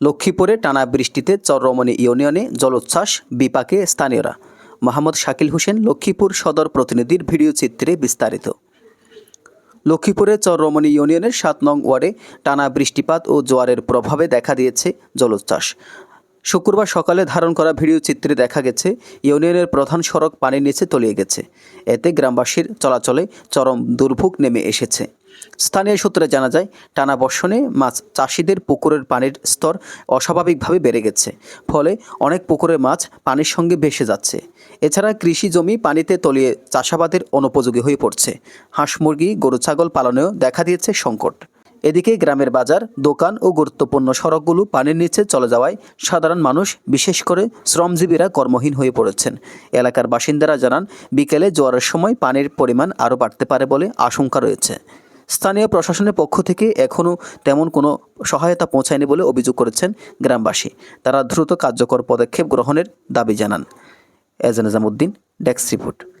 লক্ষ্মীপুরে টানা বৃষ্টিতে চররমণি ইউনিয়নে জলোচ্ছ্বাস, বিপাকে স্থানীয়রা। মোহাম্মদ শাকিল হোসেন, লক্ষ্মীপুর সদর প্রতিনিধির ভিডিও চিত্রে বিস্তারিত। লক্ষ্মীপুরে চররমণি ইউনিয়নের সাত নং ওয়ার্ডে টানা বৃষ্টিপাত ও জোয়ারের প্রভাবে দেখা দিয়েছে জলোচ্ছ্বাস। শুক্রবার সকালে ধারণ করা ভিডিও চিত্রে দেখা গেছে, ইউনিয়নের প্রধান সড়ক পানির নিচে তলিয়ে গেছে। এতে গ্রামবাসীর চলাচলে চরম দুর্ভোগ নেমে এসেছে। স্থানীয় সূত্রে জানা যায়, টানা বর্ষণে মাছ চাষিদের পুকুরের পানির স্তর অস্বাভাবিকভাবে বেড়ে গেছে। ফলে অনেক পুকুরের মাছ পানির সঙ্গে ভেসে যাচ্ছে। এছাড়া কৃষি জমি পানিতে তলিয়ে চাষাবাদের অনুপযোগী হয়ে পড়ছে। হাঁস মুরগি, গরু, ছাগল পালনেও দেখা দিয়েছে সংকট। এদিকে গ্রামের বাজার, দোকান ও গুরুত্বপূর্ণ সড়কগুলো পানির নিচে চলে যাওয়ায় সাধারণ মানুষ, বিশেষ করে শ্রমজীবীরা কর্মহীন হয়ে পড়েছেন। এলাকার বাসিন্দারা জানান, বিকেলে জোয়ারের সময় পানির পরিমাণ আরও বাড়তে পারে বলে আশঙ্কা রয়েছে। স্থানীয় প্রশাসনের পক্ষ থেকে এখনও তেমন কোনো সহায়তা পৌঁছায়নি বলে অভিযোগ করেছেন গ্রামবাসী। তারা দ্রুত কার্যকর পদক্ষেপ গ্রহণের দাবি জানান। এজ এজান নিজামুদ্দিন ডেক্স রিপোর্ট।